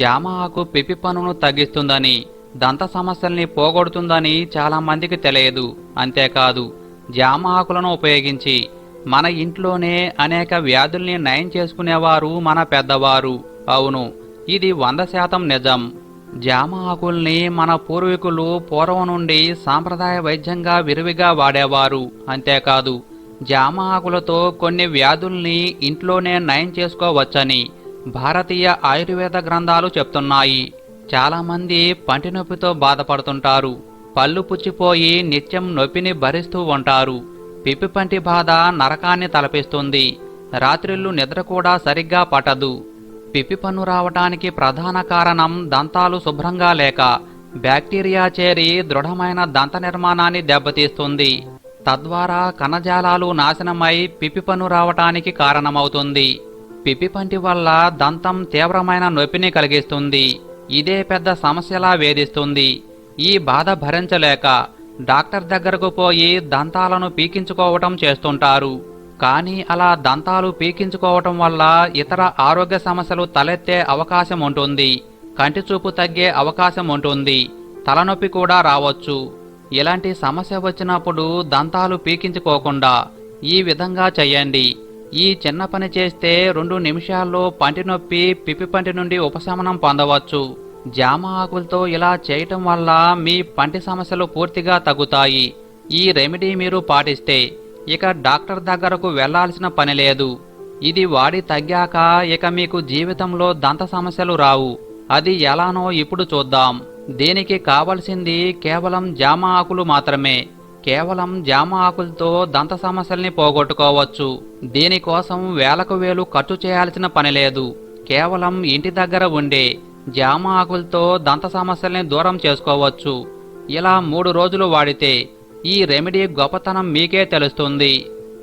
జామ ఆకు పిప్పి పనును తగ్గిస్తుందని దంత సమస్యల్ని పోగొడుతుందని చాలా మందికి తెలియదు. అంతేకాదు జామ ఆకులను ఉపయోగించి మన ఇంట్లోనే అనేక వ్యాధుల్ని నయం చేసుకునేవారు మన పెద్దవారు. అవును ఇది వంద శాతం నిజం. జామ ఆకుల్ని మన పూర్వీకులు పూర్వం నుండి సాంప్రదాయ వైద్యంగా విరివిగా వాడేవారు. అంతేకాదు జామ ఆకులతో కొన్ని వ్యాధుల్ని ఇంట్లోనే నయం చేసుకోవచ్చని భారతీయ ఆయుర్వేద గ్రంథాలు చెప్తున్నాయి. చాలామంది పంటి నొప్పితో బాధపడుతుంటారు. పళ్ళు పుచ్చిపోయి నిత్యం నొప్పిని భరిస్తూ ఉంటారు. పిప్పి పంటి బాధ నరకాన్ని తలపిస్తుంది. రాత్రిళ్ళు నిద్ర కూడా సరిగ్గా పట్టదు. పిప్పి పన్ను రావటానికి ప్రధాన కారణం దంతాలు శుభ్రంగా లేక బ్యాక్టీరియా చేరి దృఢమైన దంత నిర్మాణాన్ని దెబ్బతీస్తుంది. తద్వారా కణజాలాలు నాశనమై పిప్పి పన్ను రావటానికి కారణమవుతుంది. పిప్పిపంటి వల్ల దంతం తీవ్రమైన నొప్పిని కలిగిస్తుంది. ఇదే పెద్ద సమస్యలా వేధిస్తుంది. ఈ బాధ భరించలేక డాక్టర్ దగ్గరకు పోయి దంతాలను పీకించుకోవటం చేస్తుంటారు. కానీ అలా దంతాలు పీకించుకోవటం వల్ల ఇతర ఆరోగ్య సమస్యలు తలెత్తే అవకాశం ఉంటుంది. కంటి చూపు తగ్గే అవకాశం ఉంటుంది. తలనొప్పి కూడా రావచ్చు. ఇలాంటి సమస్య వచ్చినప్పుడు దంతాలు పీకించుకోకుండా ఈ విధంగా చెయ్యండి ఈ చిన్న పని చేస్తే రెండు నిమిషాల్లో పంటి నొప్పి పిప్పి పంటి నుండి ఉపశమనం పొందవచ్చు. జామ ఆకులతో ఇలా చేయటం వల్ల మీ పంటి సమస్యలు పూర్తిగా తగ్గుతాయి. ఈ రెమెడీ మీరు పాటిస్తే ఇక డాక్టర్ దగ్గరకు వెళ్ళాల్సిన పని లేదు. ఇది వాడి తగ్గాక ఇక మీకు జీవితంలో దంత సమస్యలు రావు. అది ఎలానో ఇప్పుడు చూద్దాం. దీనికి కావలసింది కేవలం జామ ఆకులు మాత్రమే. కేవలం జామ ఆకులతో దంత సమస్యల్ని పోగొట్టుకోవచ్చు. దీనికోసం వేలకు వేలు ఖర్చు చేయాల్సిన పని లేదు. కేవలం ఇంటి దగ్గర ఉండే జామ ఆకులతో దంత సమస్యల్ని దూరం చేసుకోవచ్చు. ఇలా మూడు రోజులు వాడితే ఈ రెమెడీ గొప్పతనం మీకే తెలుస్తుంది.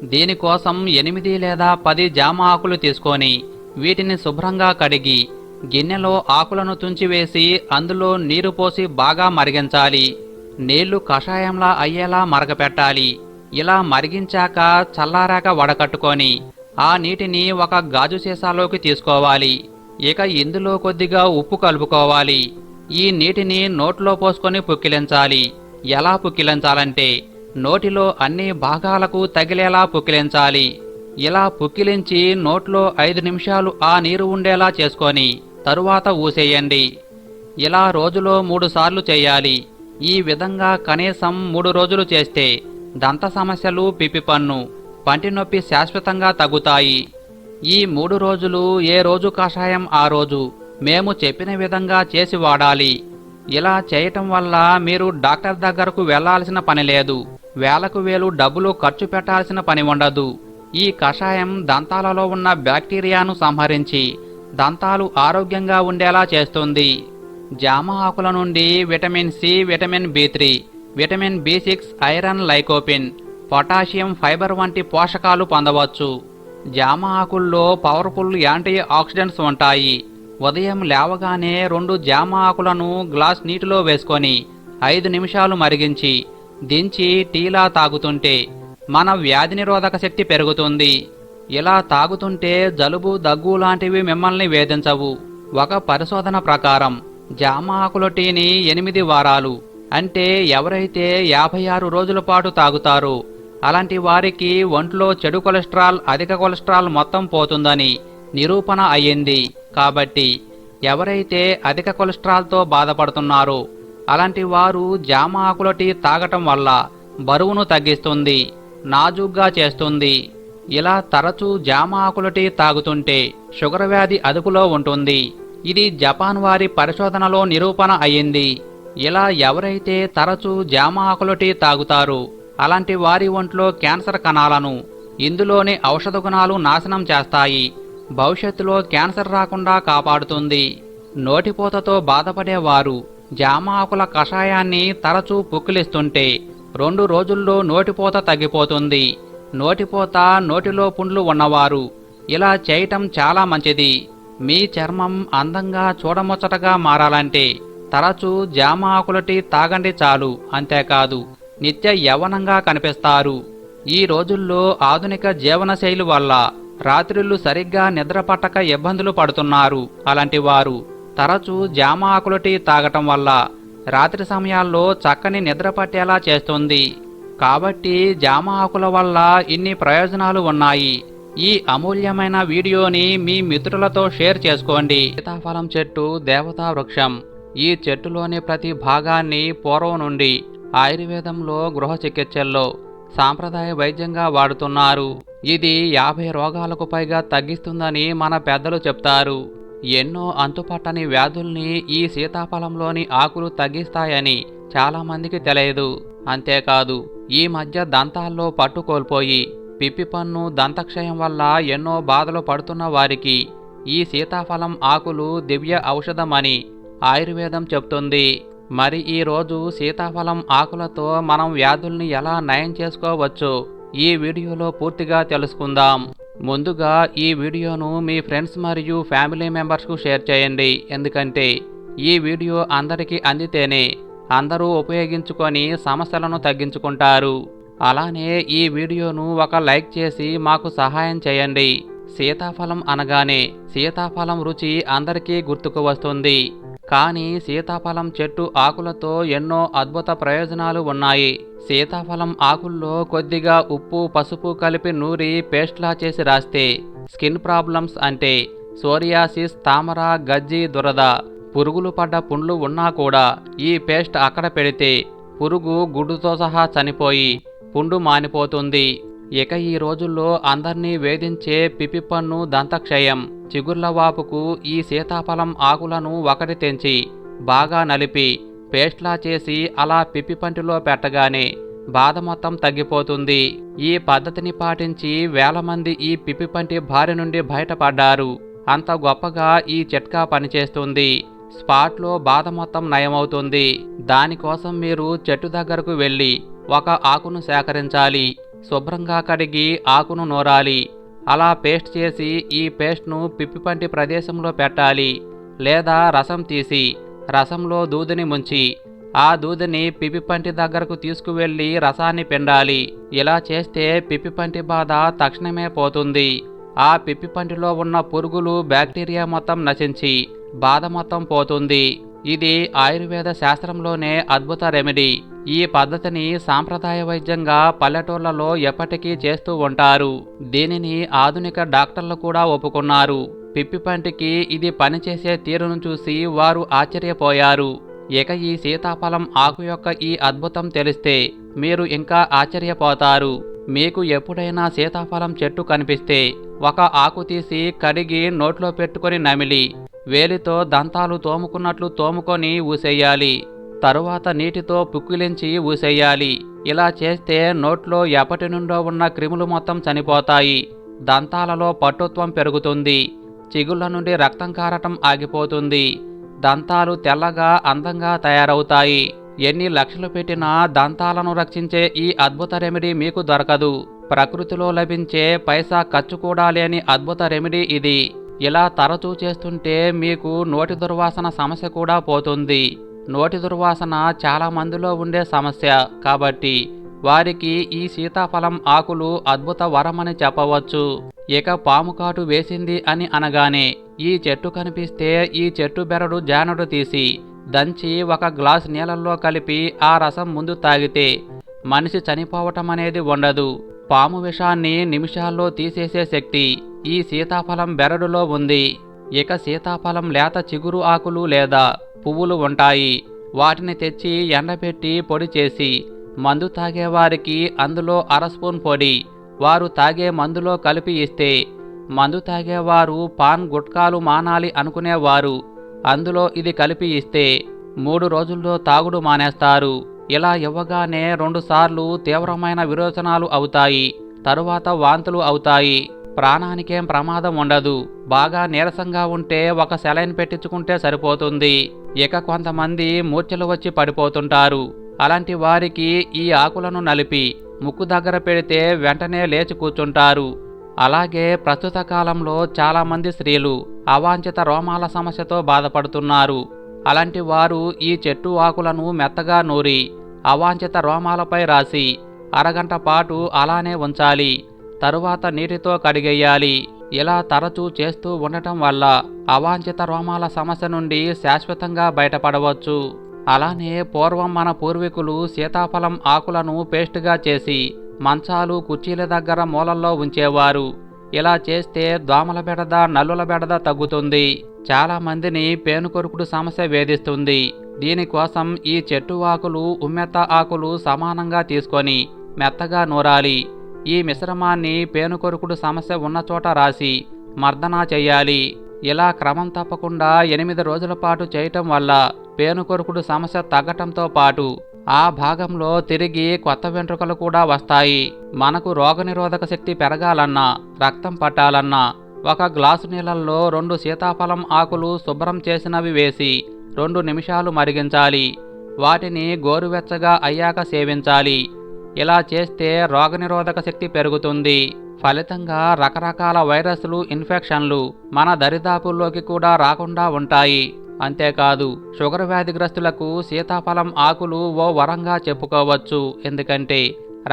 దీనికోసం ఎనిమిది లేదా పది జామ ఆకులు తీసుకొని వీటిని శుభ్రంగా కడిగి గిన్నెలో ఆకులను తుంచివేసి అందులో నీరు పోసి బాగా మరిగించాలి. నీళ్ళు కషాయంలా అయ్యేలా మరగపెట్టాలి. ఇలా మరిగించాక చల్లారాక వడకట్టుకొని ఆ నీటిని ఒక గాజు సీసాలోకి తీసుకోవాలి. ఇక ఇందులో కొద్దిగా ఉప్పు కలుపుకోవాలి. ఈ నీటిని నోట్లో పోసుకొని పుక్కిలించాలి. ఎలా పుక్కిలించాలంటే నోటిలో అన్ని భాగాలకు తగిలేలా పుక్కిలించాలి. ఇలా పుక్కిలించి నోట్లో ఐదు నిమిషాలు ఆ నీరు ఉండేలా చేసుకొని తరువాత ఊసేయండి. ఇలా రోజులో మూడుసార్లు చేయాలి. ఈ విధంగా కనీసం మూడు రోజులు చేస్తే దంత సమస్యలు పిప్పి పన్ను పంటి నొప్పి శాశ్వతంగా తగ్గుతాయి. ఈ మూడు రోజులు ఏ రోజు కషాయం? ఆ రోజు మేము చెప్పిన విధంగా చేసి వాడాలి. ఇలా చేయటం వల్ల మీరు డాక్టర్ దగ్గరకు వెళ్ళాల్సిన పని లేదు. వేలకు వేలు డబ్బులు ఖర్చు పెట్టాల్సిన పని ఉండదు. ఈ కషాయం దంతాలలో ఉన్న బ్యాక్టీరియాను సంహరించి దంతాలు ఆరోగ్యంగా ఉండేలా చేస్తుంది. జామ ఆకుల నుండి vitamin C vitamin B three vitamin B six iron lycopene potassium fibre వంటి పోషకాలు పొందవచ్చు. జామ ఆకుల్లో పవర్ఫుల్ యాంటీ ఆక్సిడెంట్స్ ఉంటాయి. ఉదయం లేవగానే రెండు జామ ఆకులను గ్లాస్ నీటిలో వేసుకొని ఐదు నిమిషాలు మరిగించి దించి టీలా తాగుతుంటే మన వ్యాధి నిరోధక శక్తి పెరుగుతుంది. ఇలా తాగుతుంటే జలుబు దగ్గు లాంటివి మిమ్మల్ని వేధించవు. ఒక పరిశోధన ప్రకారం జామ ఆకుల టీని ఎనిమిది వారాలు. అంటే ఎవరైతే యాభై ఆరు రోజుల పాటు తాగుతారో అలాంటి వారికి ఒంట్లో చెడు కొలెస్ట్రాల్ అధిక కొలెస్ట్రాల్ మొత్తం పోతుందని నిరూపణ అయ్యింది. కాబట్టి ఎవరైతే అధిక కొలెస్ట్రాల్తో బాధపడుతున్నారో అలాంటి వారు జామ ఆకుల టీ తాగటం వల్ల బరువును తగ్గిస్తుంది నాజూగ్గా చేస్తుంది. ఇలా తరచూ జామ ఆకుల టీ తాగుతుంటే షుగర్ వ్యాధి అదుపులో ఉంటుంది. ఇది జపాన్ వారి పరిశోధనలో నిరూపణ అయ్యింది. ఇలా ఎవరైతే తరచూ జామ ఆకుల టీ తాగుతారో అలాంటి వారి ఒంట్లో క్యాన్సర్ కణాలను ఇందులోని ఔషధ గుణాలు నాశనం చేస్తాయి. భవిష్యత్తులో క్యాన్సర్ రాకుండా కాపాడుతుంది. నోటిపోతతో బాధపడేవారు జామ ఆకుల కషాయాన్ని తరచూ పుక్కిలిస్తుంటే రెండు రోజుల్లో నోటిపోత తగ్గిపోతుంది. నోటిపోత నోటిలో పుండ్లు ఉన్నవారు ఇలా చేయటం చాలా మంచిది. మీ చర్మం అందంగా చూడముచ్చటగా మారాలంటే తరచూ జామ ఆకుల టీ తాగండి చాలు అంతేకాదు నిత్య యవనంగా కనిపిస్తారు. ఈ రోజుల్లో ఆధునిక జీవనశైలి వల్ల రాత్రిళ్ళు సరిగ్గా నిద్రపట్టక ఇబ్బందులు పడుతున్నారు. అలాంటి వారు తరచూ జామ ఆకుల టీ తాగటం వల్ల రాత్రి సమయాల్లో చక్కని నిద్ర పట్టేలా చేస్తుంది. కాబట్టి జామ ఆకుల వల్ల ఇన్ని ప్రయోజనాలు ఉన్నాయి. ఈ అమూల్యమైన వీడియోని మీ మిత్రులతో షేర్ చేసుకోండి. సీతాఫలం చెట్టు దేవతా వృక్షం. ఈ చెట్టులోని ప్రతి భాగాన్ని పూర్వం నుండి ఆయుర్వేదంలో గృహ చికిత్సల్లో సాంప్రదాయ వైద్యంగా వాడుతున్నారు. ఇది యాభై రోగాలకు పైగా తగ్గిస్తుందని మన పెద్దలు చెప్తారు. ఎన్నో అంతుపట్టని వ్యాధుల్ని ఈ సీతాఫలంలోని ఆకులు తగ్గిస్తాయని చాలామందికి తెలియదు. అంతేకాదు ఈ మధ్య దంతాల్లో పట్టు కోల్పోయి పిప్పి పన్ను దంతక్షయం వల్ల ఎన్నో బాధలు పడుతున్న వారికి ఈ సీతాఫలం ఆకులు దివ్య ఔషధమని ఆయుర్వేదం చెప్తుంది మరి ఈ రోజు సీతాఫలం ఆకులతో మనం వ్యాధుల్ని ఎలా నయం చేసుకోవచ్చో? ఈ వీడియోలో పూర్తిగా తెలుసుకుందాం. ముందుగా ఈ వీడియోను మీ ఫ్రెండ్స్ మరియు ఫ్యామిలీ మెంబర్స్కు షేర్ చేయండి. ఎందుకంటే ఈ వీడియో అందరికీ అందితేనే అందరూ ఉపయోగించుకొని సమస్యలను తగ్గించుకుంటారు. అలానే ఈ వీడియోను ఒక లైక్ చేసి మాకు సహాయం చేయండి. సీతాఫలం అనగానే సీతాఫలం రుచి అందరికీ గుర్తుకు వస్తుంది. కానీ సీతాఫలం చెట్టు ఆకులతో ఎన్నో అద్భుత ప్రయోజనాలు ఉన్నాయి. సీతాఫలం ఆకుల్లో కొద్దిగా ఉప్పు పసుపు కలిపి నూరి పేస్ట్లా చేసి రాస్తే స్కిన్ ప్రాబ్లమ్స్ అంటే సోరియాసిస్ తామర గజ్జి దురద పురుగులు పడ్డ పుండ్లు ఉన్నా కూడా ఈ పేస్ట్ అక్కడ పెడితే పురుగు గుడ్డుతో సహా చనిపోయి పుండు మానిపోతుంది. ఇక ఈ రోజుల్లో అందర్నీ వేధించే పిపిపన్ను దంతక్షయం. చిగుర్లవాపుకు ఈ సీతాఫలం ఆకులను ఒకటి తెంచి బాగా నలిపి పేస్ట్లా చేసి అలా పిప్పిపంటిలో పెట్టగానే బాధ మొత్తం తగ్గిపోతుంది. ఈ పద్ధతిని పాటించి వేల మంది ఈ పిప్పి పంటి బారి నుండి బయటపడ్డారు. అంత గొప్పగా ఈ చిట్కా పనిచేస్తుంది. స్పాట్లో బాధ మొత్తం నయమవుతుంది. దానికోసం మీరు చెట్టు దగ్గరకు వెళ్ళి ఒక ఆకును సేకరించాలి. శుభ్రంగా కడిగి ఆకును నూరాలి. అలా పేస్ట్ చేసి ఈ పేస్ట్ను పిప్పిపంటి ప్రదేశంలో పెట్టాలి. లేదా రసం తీసి రసంలో దూదిని ముంచి ఆ దూదిని పిప్పిపంటి దగ్గరకు తీసుకువెళ్ళి రసాన్ని పిండాలి. ఇలా చేస్తే పిప్పిపంటి బాధ తక్షణమే పోతుంది. ఆ పిప్పిపంటిలో ఉన్న పురుగులు బ్యాక్టీరియా మొత్తం నశించి బాధ మొత్తం పోతుంది. ఇది ఆయుర్వేద శాస్త్రంలోనే అద్భుత రెమెడీ. ఈ పద్ధతిని సాంప్రదాయ వైద్యంగా పల్లెటూర్లలో ఎప్పటికీ చేస్తూ ఉంటారు. దీనిని ఆధునిక డాక్టర్లు కూడా ఒప్పుకున్నారు. పిప్పిపంటికి ఇది పనిచేసే తీరును చూసి వారు ఆశ్చర్యపోయారు. ఇక ఈ సీతాఫలం ఆకు యొక్క ఈ అద్భుతం తెలిస్తే మీరు ఇంకా ఆశ్చర్యపోతారు. మీకు ఎప్పుడైనా సీతాఫలం చెట్టు కనిపిస్తే ఒక ఆకు తీసి కడిగి నోట్లో పెట్టుకొని నమిలి వేలితో దంతాలు తోముకున్నట్లు తోముకొని ఊసేయాలి. తరువాత నీటితో పుక్కిలించి ఊసేయాలి. ఇలా చేస్తే నోట్లో ఎప్పటి నుండో ఉన్న క్రిములు మొత్తం చనిపోతాయి. దంతాలలో పట్టుత్వం పెరుగుతుంది. చిగుళ్ళ నుండి రక్తం కారటం ఆగిపోతుంది. దంతాలు తెల్లగా అందంగా తయారవుతాయి. ఎన్ని లక్షలు పెట్టినా దంతాలను రక్షించే ఈ అద్భుత రెమెడీ మీకు దొరకదు. ప్రకృతిలో లభించే పైసా ఖర్చు కూడా లేని అద్భుత రెమెడీ ఇది. ఇలా తరచూ చేస్తుంటే మీకు నోటి దుర్వాసన సమస్య కూడా పోతుంది. నోటి దుర్వాసన చాలా మందిలో ఉండే సమస్య. కాబట్టి వారికి ఈ సీతాఫలం ఆకులు అద్భుత వరమని చెప్పవచ్చు. ఇక పాము కాటు వేసింది అని అనగానే ఈ చెట్టు కనిపిస్తే ఈ చెట్టు బెరడు జానడు తీసి దంచి ఒక గ్లాస్ నీళ్ళల్లో కలిపి ఆ రసం ముందు తాగితే మనిషి చనిపోవటం అనేది ఉండదు. పాము విషాన్ని నిమిషాల్లో తీసేసే శక్తి ఈ సీతాఫలం బెరడులో ఉంది. ఇక సీతాఫలం లేత చిగురు ఆకులు లేదా పువ్వులు ఉంటాయి. వాటిని తెచ్చి ఎండబెట్టి పొడి చేసి మందు తాగేవారికి అందులో అర స్పూన్ పొడి వారు తాగే మందులో కలిపి ఇస్తే మందు తాగేవారు పాన్ గుట్కాలు మానాలి అనుకునేవారు. అందులో ఇది కలిపి ఇస్తే మూడు రోజుల్లో తాగుడు మానేస్తారు. ఇలా ఇవ్వగానే రెండుసార్లు తీవ్రమైన విరోచనాలు అవుతాయి. తరువాత వాంతులు అవుతాయి. ప్రాణానికేం ప్రమాదం ఉండదు. బాగా నీరసంగా ఉంటే ఒక సెలైన్ పెట్టించుకుంటే సరిపోతుంది. ఇక కొంతమంది మూర్ఛలు వచ్చి పడిపోతుంటారు. అలాంటి వారికి ఈ ఆకులను నలిపి ముక్కు దగ్గర పెడితే వెంటనే లేచి కూర్చుంటారు. అలాగే ప్రస్తుత కాలంలో చాలామంది స్త్రీలు అవాంఛిత రోమాల సమస్యతో బాధపడుతున్నారు. అలాంటి వారు ఈ చెట్టు ఆకులను మెత్తగా నూరి అవాంఛిత రోమాలపై రాసి అరగంట పాటు అలానే ఉంచాలి. తరువాత నీటితో కడిగేయాలి. ఇలా తరచూ చేస్తూ ఉండటం వల్ల అవాంఛిత రోమాల సమస్య నుండి శాశ్వతంగా బయటపడవచ్చు. అలానే పూర్వం మన పూర్వీకులు సీతాఫలం ఆకులను పేస్టుగా చేసి మంచాలు కుర్చీల దగ్గర మూలల్లో ఉంచేవారు. ఇలా చేస్తే దోమల బెడద నల్లుల బెడద తగ్గుతుంది. చాలా మందిని పేనుకొరుకుడు సమస్య వేధిస్తుంది. దీనికోసం ఈ చెట్టు ఆకులు ఉమ్మెత్త ఆకులు సమానంగా తీసుకొని మెత్తగా నూరాలి. ఈ మిశ్రమాన్ని పేనుకొరుకుడు సమస్య ఉన్న చోట రాసి మర్దనా చేయాలి. ఇలా క్రమం తప్పకుండా ఎనిమిది రోజుల పాటు చేయటం వల్ల పేనుకొరుకుడు సమస్య తగ్గటంతో పాటు ఆ భాగంలో తిరిగి కొత్త వెంట్రుకలు కూడా వస్తాయి. మనకు రోగనిరోధక శక్తి పెరగాలన్నా రక్తం పట్టాలన్నా ఒక గ్లాసు నీళ్ళల్లో రెండు సీతాఫలం ఆకులు శుభ్రం చేసినవి వేసి రెండు నిమిషాలు మరిగించాలి. వాటిని గోరువెచ్చగా అయ్యాక సేవించాలి. ఇలా చేస్తే రోగనిరోధక శక్తి పెరుగుతుంది. ఫలితంగా రకరకాల వైరస్లు ఇన్ఫెక్షన్లు మన దరిదాపుల్లోకి కూడా రాకుండా ఉంటాయి. అంతేకాదు షుగర్ వ్యాధిగ్రస్తులకు సీతాఫలం ఆకులు ఓ వరంగా చెప్పుకోవచ్చు. ఎందుకంటే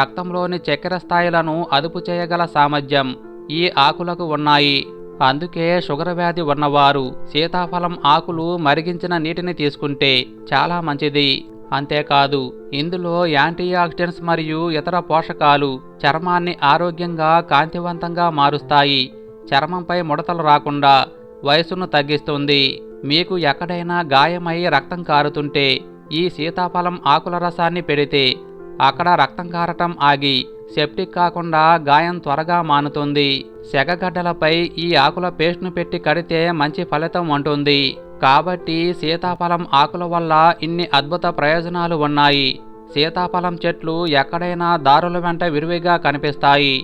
రక్తంలోని చక్కెర స్థాయిలను అదుపు చేయగల సామర్థ్యం ఈ ఆకులకు ఉన్నాయి. అందుకే షుగర్ వ్యాధి ఉన్నవారు సీతాఫలం ఆకులు మరిగించిన నీటిని తీసుకుంటే చాలా మంచిది. అంతేకాదు ఇందులో యాంటీ ఆక్సిడెంట్స్ మరియు ఇతర పోషకాలు చర్మాన్ని ఆరోగ్యంగా కాంతివంతంగా మారుస్తాయి. చర్మంపై ముడతలు రాకుండా వయసును తగ్గిస్తుంది. మీకు ఎక్కడైనా గాయమై రక్తం కారుతుంటే ఈ సీతాఫలం ఆకుల రసాన్ని పెడితే అక్కడ రక్తం కారటం ఆగి సెప్టిక్ కాకుండా గాయం త్వరగా మానుతుంది. సెగగడ్డలపై ఈ ఆకుల పేస్ట్ను పెట్టి కడితే మంచి ఫలితం ఉంటుంది కాబట్టి సీతాఫలం ఆకుల వల్ల ఇన్ని అద్భుత ప్రయోజనాలు ఉన్నాయి. సీతాఫలం చెట్లు ఎక్కడైనా దారుల వెంట విరివిగా కనిపిస్తాయి.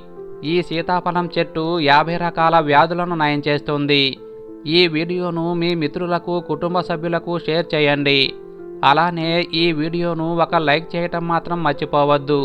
ఈ సీతాఫలం చెట్టు యాభై రకాల వ్యాధులను నయం చేస్తుంది. ఈ వీడియోను మీ మిత్రులకు కుటుంబ సభ్యులకు షేర్ చేయండి. అలానే ఈ వీడియోను ఒక లైక్ చేయటం మాత్రం మర్చిపోవద్దు.